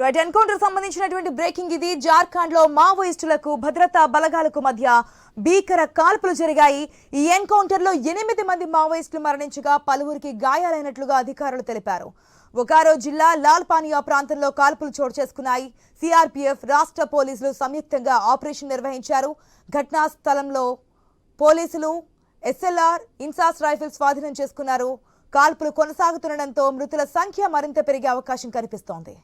Right encounter సంబంధించినటువంటి breaking ఇది. జార్ఖండ్లో మావోయిస్టులకు భద్రతా బలగాలకు మధ్య భీకర కాల్పులు జరిగాయి. ఈ ఎన్కౌంటర్లో ఎనిమిది మంది మావోయిస్టులు మరణించగా పలువురికి గాయాలైనట్లుగా అధికారులు తెలిపారు. బొకారో జిల్లా లాల్పానియా ప్రాంతంలో కాల్పులు చోటు చేసుకున్నాయి. సిఆర్పీఎఫ్ రాష్ట్ర పోలీసులు సంయుక్తంగా ఆపరేషన్ నిర్వహించారు. ఘటనా స్థలంలో పోలీసులు ఎస్ఎల్ఆర్ ఇన్సాస్ రైఫిల్స్ స్వాధీనం చేసుకున్నారు. కాల్పులు కొనసాగుతుండటంతో మృతుల సంఖ్య మరింత పెరిగే అవకాశం కనిపిస్తోంది.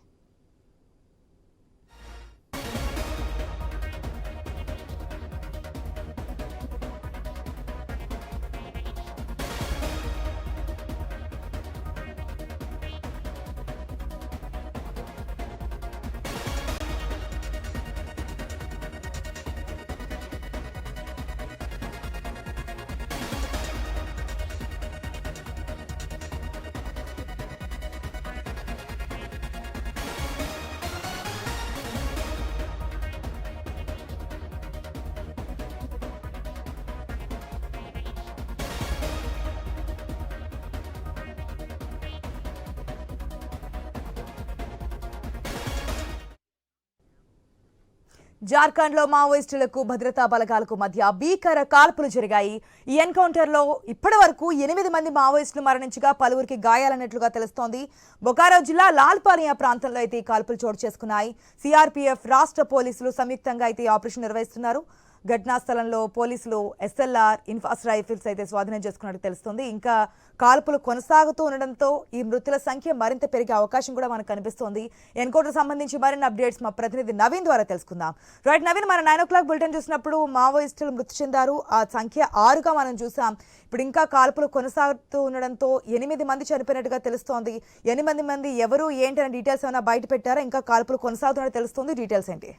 జార్ఖండ్లో మావోయిస్టులకు భద్రతా బలగాలకు మధ్య భీకర కాల్పులు జరిగాయి. ఈ ఎన్కౌంటర్లో ఇప్పటి వరకు ఎనిమిది మంది మావోయిస్టులు మరణించగా పలువురికి గాయాలన్నట్లుగా తెలుస్తోంది. బొకారో జిల్లా లాల్పాలియా ప్రాంతంలో అయితే ఈ కాల్పులు చోటు చేసుకున్నాయి. సిఆర్పీఎఫ్ రాష్ట్ర పోలీసులు సంయుక్తంగా అయితే ఆపరేషన్ నిర్వహిస్తున్నారు. ఘటనా స్థలంలో పోలీసులు ఎస్ఎల్ఆర్ ఇన్ఫాస్ రైఫిల్స్ అయితే స్వాధీనం చేసుకున్నట్టు తెలుస్తుంది. ఇంకా కాల్పులు కొనసాగుతూ ఉండడంతో ఈ మృతుల సంఖ్య మరింత పెరిగే అవకాశం కూడా మనకు కనిపిస్తోంది. ఎన్కౌంటర్ సంబంధించి మరిన్ని అప్డేట్స్ మా ప్రతినిధి నవీన్ ద్వారా తెలుసుకుందాం. రైట్ నవీన్ మన నైన్ ఓ క్లాక్ బులెటిన్ చూసినప్పుడు మావోయిస్టులు మృతి చెందారు. ఆ సంఖ్య ఆరుగా మనం చూసాం. ఇప్పుడు ఇంకా కాల్పులు కొనసాగుతూ ఉండడంతో ఎనిమిది మంది చనిపోయినట్టుగా తెలుస్తోంది. ఎనిమిది మంది ఎవరు ఏంటి అనే డీటెయిల్స్ ఏమైనా బయట పెట్టారా? ఇంకా కాల్పులు కొనసాగుతున్నట్టు తెలుస్తుంది. డీటెయిల్స్ ఏంటి?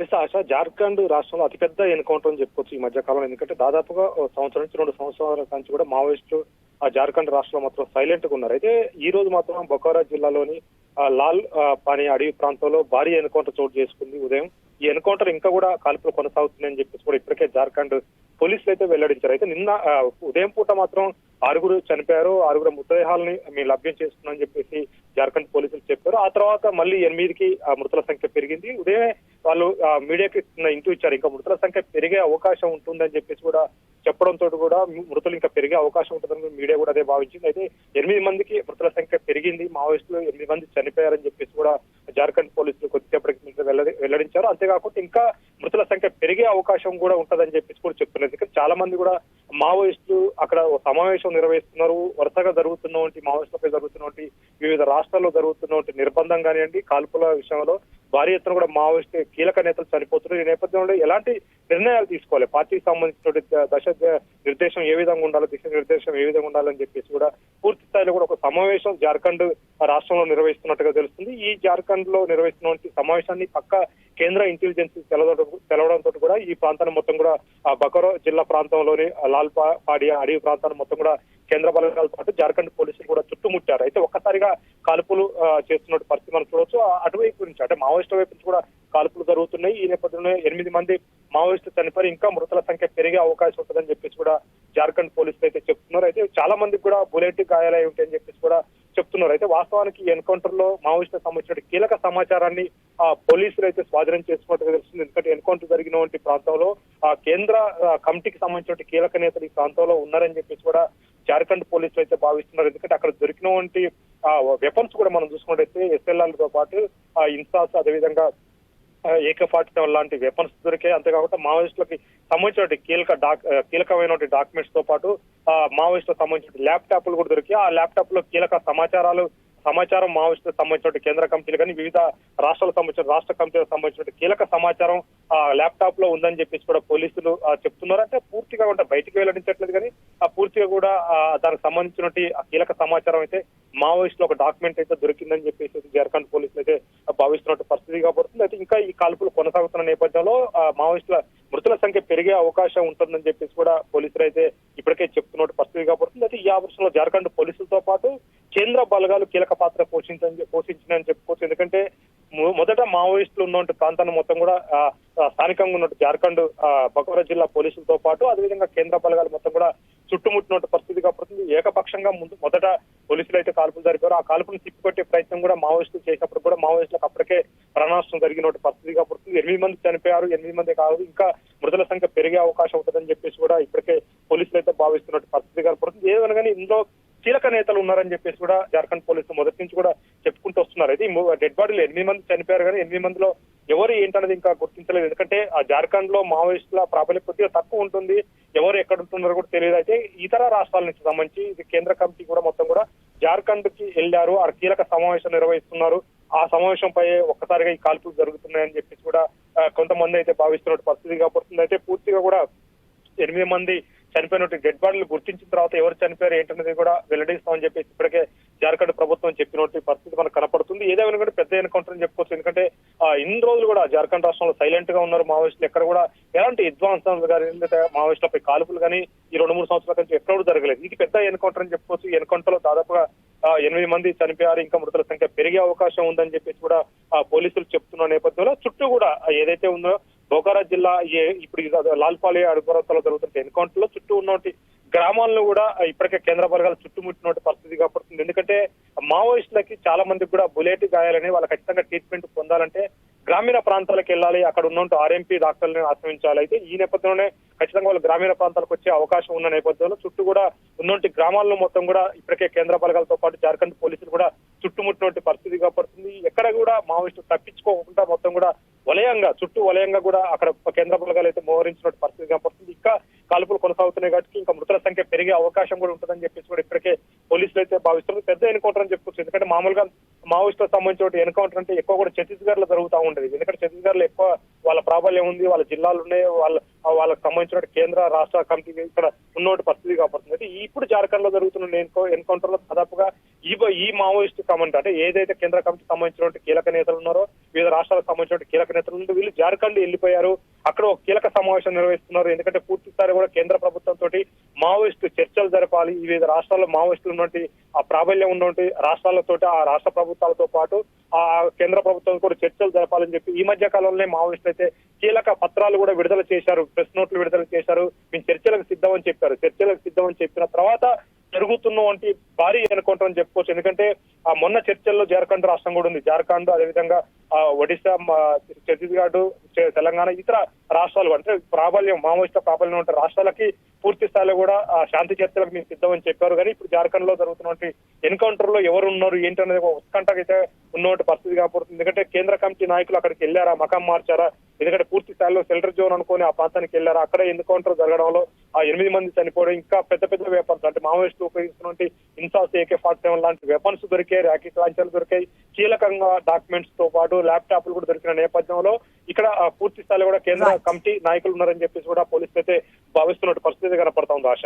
ఎస్ ఆశ. జార్ఖండ్ రాష్ట్రంలో అతిపెద్ద ఎన్కౌంటర్ అని చెప్పుకోవచ్చు ఈ మధ్య కాలంలో. ఎందుకంటే దాదాపుగా సంవత్సరం నుంచి రెండు సంవత్సరాల నుంచి కూడా మావోయిస్టులు ఆ జార్ఖండ్ రాష్ట్రంలో మాత్రం సైలెంట్గా ఉన్నారు. అయితే ఈ రోజు మాత్రం బొకారా జిల్లాలోని లాల్ ఆ, అడవి ప్రాంతంలో భారీ ఎన్కౌంటర్ చోటు చేసుకుంది ఉదయం. ఈ ఎన్కౌంటర్ ఇంకా కూడా కాల్పులు కొనసాగుతున్నాయని చెప్పేసి కూడా ఇప్పటికే జార్ఖండ్ పోలీసులు అయితే వెల్లడించారు. అయితే నిన్న ఉదయం పూట మాత్రం ఆరుగురు చనిపోయారు. ఆరుగురు మృతదేహాలని మేము లభ్యం చేస్తున్నామని చెప్పేసి జార్ఖండ్ పోలీసులు చెప్పారు. ఆ తర్వాత మళ్ళీ ఎనిమిదికి ఆ మృతుల సంఖ్య పెరిగింది. ఉదయమే వాళ్ళు ఆ, మీడియాకి ఇంటూ ఇచ్చారు. ఇంకా మృతుల సంఖ్య పెరిగే అవకాశం ఉంటుందని చెప్పేసి కూడా చెప్పడంతో కూడా మృతులు ఇంకా పెరిగే అవకాశం ఉంటుందని మీడియా కూడా అదే భావించింది. అయితే ఎనిమిది మందికి మృతుల సంఖ్య పెరిగింది. మావోయిస్టులు ఎనిమిది మంది చనిపోయారని చెప్పేసి కూడా జార్ఖండ్ పోలీసులు కొద్దిసేపటికి ముందు వెల్లడించారు. అంతేకాకుండా ఇంకా మృతుల సంఖ్య పెరిగే అవకాశం కూడా ఉంటుందని చెప్పేసి కూడా చెప్తున్నారు. ఎందుకంటే చాలా మంది కూడా మావోయిస్టులు అక్కడ ఓ సమావేశం నిర్వహిస్తున్నారు. వరుసగా జరుగుతున్నటువంటి మావోయిస్టులపై జరుగుతున్నటువంటి వివిధ రాష్ట్రాల్లో జరుగుతున్నటువంటి నిర్బంధం కానివ్వండి కాల్పుల విషయంలో భారీ ఎత్తున కూడా మావోయిస్ట్ కీలక నేతలు చనిపోతున్నారు. ఈ నేపథ్యంలో ఎలాంటి నిర్ణయాలు తీసుకోవాలి? పార్టీకి సంబంధించినటువంటి దశ నిర్దేశం ఏ విధంగా ఉండాలో? దిశ నిర్దేశం ఏ విధంగా ఉండాలని చెప్పేసి కూడా పూర్తి స్థాయిలో కూడా ఒక సమావేశం జార్ఖండ్ రాష్ట్రంలో నిర్వహిస్తున్నట్టుగా తెలుస్తుంది. ఈ జార్ఖండ్లో నిర్వహిస్తున్నటువంటి సమావేశాన్ని పక్క కేంద్ర ఇంటెలిజెన్స్ తెలవడంతో కూడా ఈ ప్రాంతాన్ని మొత్తం కూడా ఆ బకరో జిల్లా ప్రాంతంలోని లాల్ పాడియా అడవి ప్రాంతాన్ని మొత్తం కూడా కేంద్ర బలగాలతో పాటు జార్ఖండ్ పోలీసులు కూడా చుట్టుముట్టారు. అయితే ఒక్కసారిగా కాల్పులు చేస్తున్నట్టు పరిస్థితి మనం చూడవచ్చు. అటువైపు నుంచి అంటే మావోయిస్టు వైపు నుంచి కూడా కాల్పులు జరుగుతున్నాయి. ఈ నేపథ్యంలో ఎనిమిది మంది మావోయిస్టు చనిపోయి ఇంకా మృతుల సంఖ్య పెరిగే అవకాశం ఉంటుందని చెప్పేసి కూడా జార్ఖండ్ పోలీసులు అయితే చెప్తున్నారు. అయితే చాలా మందికి కూడా బుల్లెట్ గాయాలై ఉంటాయని చెప్పేసి కూడా చెప్తున్నారు. అయితే వాస్తవానికి ఎన్కౌంటర్లో మావోయిస్టులకు సంబంధించిన కీలక సమాచారాన్ని ఆ పోలీసులు అయితే స్వాధీనం చేసుకున్నట్టుగా తెలుస్తుంది. ఎందుకంటే ఎన్కౌంటర్ జరిగినటువంటి ప్రాంతంలో ఆ కేంద్ర కమిటీకి సంబంధించిన కీలక నేతలు ఈ ప్రాంతంలో ఉన్నారని చెప్పేసి కూడా జార్ఖండ్ పోలీసులు అయితే భావిస్తున్నారు. ఎందుకంటే అక్కడ దొరికినటువంటి వెపన్స్ కూడా మనం చూసుకున్నట్టయితే ఎస్ఎల్ఆర్తో పాటు ఆ ఇన్సాస్ అదేవిధంగా ఏకే ఫార్టీ సెవెన్ లాంటి వెపన్స్ దొరికాయి. అంతేకాకుండా మావోయిస్టులకి సంబంధించిన కీలక డాక్ ఆ, కీలకమైన డాక్యుమెంట్స్తో పాటు ఆ, మావోయిస్టులకు సంబంధించిన ల్యాప్టాప్లు కూడా దొరికాయి. ఆ ల్యాప్టాప్లో కీలక సమాచారాలు సమాచారం మావోయిస్టులకు సంబంధించిన కేంద్ర కమిటీలు కానీ వివిధ రాష్ట్రాలకు సంబంధించిన రాష్ట్ర కమిటీలకు సంబంధించిన కీలక సమాచారం ఆ ల్యాప్టాప్లో ఉందని చెప్పేసి కూడా పోలీసులు చెప్తున్నారు. అంటే పూర్తిగా కూడా బయటికి వెల్లడించట్లేదు కానీ ఆ పూర్తిగా కూడా దానికి సంబంధించినటువంటి కీలక సమాచారం అయితే మావోయిస్టులు ఒక డాక్యుమెంట్ అయితే దొరికిందని చెప్పేసి జార్ఖండ్ పోలీసులు అయితే భావిస్తున్నట్టు పరిస్థితి కాబడుతుంది అయితే ఇంకా ఈ కాల్పులు కొనసాగుతున్న నేపథ్యంలో మావోయిస్టుల మృతుల సంఖ్య పెరిగే అవకాశం ఉంటుందని చెప్పేసి కూడా పోలీసులు అయితే ఇప్పటికే చెప్తున్నట్టు పరిస్థితి కాబడుతుంది అయితే ఈ ఆపరేషన్లో జార్ఖండ్ పోలీసులతో పాటు కేంద్ర బలగాలు కీలక పాత్ర పోషించని పోషించినని చెప్పుకోవచ్చు. ఎందుకంటే మొదట మావోయిస్టులు ఉన్నటువంటి ప్రాంతాన్ని మొత్తం కూడా స్థానికంగా ఉన్నట్టు జార్ఖండ్ బకోరా జిల్లా పోలీసులతో పాటు అదేవిధంగా కేంద్ర బలగాలు మొత్తం కూడా చుట్టుముట్టినటువంటి పరిస్థితి కాబట్టి ఏకపక్షంగా ముందు మొదట పోలీసులు అయితే కాల్పులు జరిపారు. ఆ కాల్పులు తిప్పికొట్టే ప్రయత్నం కూడా మావోయిస్టులు చేసినప్పుడు కూడా మావోయిస్టులకు అప్పటికే ప్రాణనష్టం జరిగిన పరిస్థితిగా పడుతుంది ఎనిమిది మంది చనిపోయారు ఎనిమిది మంది కాదు ఇంకా మృతుల సంఖ్య పెరిగే అవకాశం ఉంటుందని చెప్పేసి కూడా ఇప్పటికే పోలీసులు అయితే భావిస్తున్నట్టు పరిస్థితి కనపడుతుంది ఏదైనా కానీ ఇందులో కీలక నేతలు ఉన్నారని చెప్పేసి కూడా జార్ఖండ్ పోలీసులు మొదటి నుంచి కూడా చెప్పుకుంటూ వస్తున్నారు. అయితే డెడ్ బాడీలు ఎనిమిది మంది చనిపోయారు కానీ ఎనిమిది మందిలో ఎవరు ఏంటనేది ఇంకా గుర్తించలేదు. ఎందుకంటే ఆ జార్ఖండ్లో మావోయిస్టుల ప్రాబల్యం కొద్దిగా తక్కువ ఉంటుంది. ఎవరు ఎక్కడ ఉంటున్నారో కూడా తెలియదు. అయితే ఇతర రాష్ట్రాల నుంచి సంబంధించి ఇది కేంద్ర కమిటీ కూడా మొత్తం కూడా జార్ఖండ్కి వెళ్ళారు ఆ కీలక సమావేశం నిర్వహిస్తున్నారు. ఆ సమావేశంపై ఒక్కసారిగా ఈ కాల్పులు జరుగుతున్నాయని చెప్పేసి కూడా కొంతమంది అయితే భావిస్తున్న పరిస్థితి కాబడుతుంది అయితే పూర్తిగా కూడా ఎనిమిది మంది చనిపోయినట్టు డెడ్ బాడీలు గుర్తించిన తర్వాత ఎవరు చనిపోయారు ఏంటనేది కూడా వెల్లడిస్తామని చెప్పేసి ఇప్పటికే జార్ఖండ్ ప్రభుత్వం చెప్పినట్టు పరిస్థితి మనకు కనపడుతుంది. ఏదేమైనా కూడా పెద్ద ఎన్కౌంటర్ అని చెప్పుకోవచ్చు. ఎందుకంటే ఇన్ని రోజులు కూడా జార్ఖండ్ రాష్ట్రంలో సైలెంట్గా ఉన్నారు మావోయిస్టులు. ఎక్కడ కూడా ఎలాంటి విధ్వంసం కానీ మావోయిస్టులపై కాల్పులు కానీ ఈ రెండు మూడు సంవత్సరాల నుంచి ఎక్కడ జరగలేదు. ఇది పెద్ద ఎన్కౌంటర్ అని చెప్పుకోవచ్చు. ఎన్కౌంటర్లో దాదాపుగా ఎనిమిది మంది చనిపోయారు. ఇంకా మృతుల సంఖ్య పెరిగే అవకాశం ఉందని చెప్పేసి కూడా పోలీసులు చెప్తున్న నేపథ్యంలో చుట్టూ కూడా ఏదైతే ఉందో బోకారా జిల్లా ఏ- ఇప్పుడు లాల్పాలి అడుగురతలో జరుగుతున్న ఎన్కౌంటర్లో చుట్టూ ఉన్నటువంటి గ్రామాలను కూడా ఇప్పటికే కేంద్ర బలగాలు చుట్టుముట్టినటువంటి పరిస్థితి కాబడుతుంది ఎందుకంటే మావోయిస్టులకి చాలా మందికి కూడా బుల్లెట్ గాయాలని వాళ్ళు ఖచ్చితంగా ట్రీట్మెంట్ పొందాలంటే గ్రామీణ ప్రాంతాలకు వెళ్ళాలి. అక్కడ ఉన్నట్టు ఆర్ఎంపీ డాక్టర్లను ఆశ్రయించాలి. అయితే ఈ నేపథ్యంలోనే ఖచ్చితంగా వాళ్ళు గ్రామీణ ప్రాంతాలకు వచ్చే అవకాశం ఉన్న నేపథ్యంలో చుట్టూ కూడా ఉన్నటువంటి గ్రామాలను మొత్తం కూడా ఇప్పటికే కేంద్ర బలగాలతో పాటు జార్ఖండ్ పోలీసులు కూడా చుట్టుముట్టినటువంటి పరిస్థితి కాబడుతుంది ఎక్కడ కూడా మావోయిస్టులు తప్పించుకోకుండా మొత్తం కూడా వలయంగా చుట్టూ వలయంగా కూడా అక్కడ కేంద్ర బలగాలు అయితే మోహరించినట్టు పరిస్థితి కనపడుతుంది. ఇంకా కాల్పులు కొనసాగుతున్నాయి కాబట్టి ఇంకా మృతుల సంఖ్య పెరిగే అవకాశం కూడా ఉంటుందని చెప్పేసి కూడా ఇప్పటికే పోలీసులు అయితే భావిస్తున్నారు. పెద్ద ఎన్కౌంటర్ అని చెప్పుకోవచ్చు ఎందుకంటే మామూలుగా మావోయిస్టులకు సంబంధించిన ఎన్కౌంటర్ అంటే ఎక్కువ కూడా ఛత్తీస్గఢ్లో జరుగుతూ ఉండేది. ఎందుకంటే ఛత్తీస్గఢ్లో ఎక్కువ వాళ్ళ ప్రాబల్యం ఉంది వాళ్ళ జిల్లాలు ఉన్నాయి వాళ్ళ వాళ్ళకి సంబంధించిన కేంద్ర రాష్ట్ర కమిటీ ఇక్కడ ఉన్నటువంటి పరిస్థితి కాబట్టి అయితే ఇప్పుడు జార్ఖండ్లో జరుగుతున్న ఎన్కౌంటర్లో దాదాపుగా ఈ ఈ మావోయిస్ట్ కమెంట్ అంటే ఏదైతే కేంద్ర కమిటీ సంబంధించినటువంటి కీలక నేతలు ఉన్నారో వివిధ రాష్ట్రాలకు సంబంధించిన కీలక నేతలు ఉంటే వీళ్ళు జార్ఖండ్ వెళ్ళిపోయారు. అక్కడ ఒక కీలక సమావేశం నిర్వహిస్తున్నారు. ఎందుకంటే పూర్తి స్థాయి కూడా కేంద్ర ప్రభుత్వం తోటి మావోయిస్టు చర్చలు జరపాలి. ఈ వివిధ రాష్ట్రాల్లో మావోయిస్టులు ఉన్నటువంటి ఆ ప్రాబల్యం ఉన్నటువంటి రాష్ట్రాలతో ఆ రాష్ట్ర ప్రభుత్వాలతో పాటు ఆ కేంద్ర ప్రభుత్వం కూడా చర్చలు జరపాలని చెప్పి ఈ మధ్య కాలంలోనే మావోయిస్టులు అయితే కీలక పత్రాలు కూడా విడుదల చేశారు ప్రెస్ నోట్లు విడుదల చేశారు. మేము చర్చలకు సిద్ధం అని చెప్పారు. చర్చలకు సిద్ధం అని చెప్పిన తర్వాత జరుగుతున్నటువంటి భారీ ఎన్కౌంటర్ అని చెప్పుకోవచ్చు. ఎందుకంటే మొన్న చర్చల్లో జార్ఖండ్ రాష్ట్రం కూడా ఉంది. జార్ఖండ్ అదేవిధంగా ఆ ఒడిశా మా ఛత్తీస్గఢ్ తెలంగాణ ఇతర రాష్ట్రాలు అంటే ప్రాబల్యం మావోయిస్టు ప్రాబల్యం ఉంటే రాష్ట్రాలకి పూర్తి స్థాయిలో కూడా ఆ శాంతి చర్చలకు మేము సిద్ధం అని చెప్పారు. కానీ ఇప్పుడు జార్ఖండ్లో జరుగుతున్నటువంటి ఎన్కౌంటర్లో ఎవరు ఉన్నారు ఏంటి అనేది ఒక ఉత్కంఠకైతే ఉన్నటువంటి పరిస్థితి కాబోతుంది. ఎందుకంటే కేంద్ర కమిటీ నాయకులు అక్కడికి వెళ్ళారా మకం మార్చారా ఎందుకంటే పూర్తి స్థాయిలో సెల్టర్ జోన్ అనుకుని ఆ ప్రాంతానికి వెళ్ళారా అక్కడ ఎన్కౌంటర్ జరగడంలో ఆ ఎనిమిది మంది చనిపోవడం ఇంకా పెద్ద పెద్ద వెపన్స్ అంటే మావోయిస్టులు ఉపయోగిస్తున్నటువంటి ఇన్సాస్ ఏకే ఫార్టీ సెవెన్ లాంటి వెపన్స్ దొరికాయి ర్యాకెట్ లాంచర్లు దొరికాయి కీలకంగా డాక్యుమెంట్స్తో పాటు ల్యాప్టాప్లు కూడా దొరికిన నేపథ్యంలో ఇక్కడ పూర్తి స్థాయిలో కూడా కేంద్ర. కమిటీ నాయకులు ఉన్నారని చెప్పేసి కూడా పోలీసులు అయితే భావిస్తున్నట్టు పరిస్థితి కనపడతా ఉంది ఆశ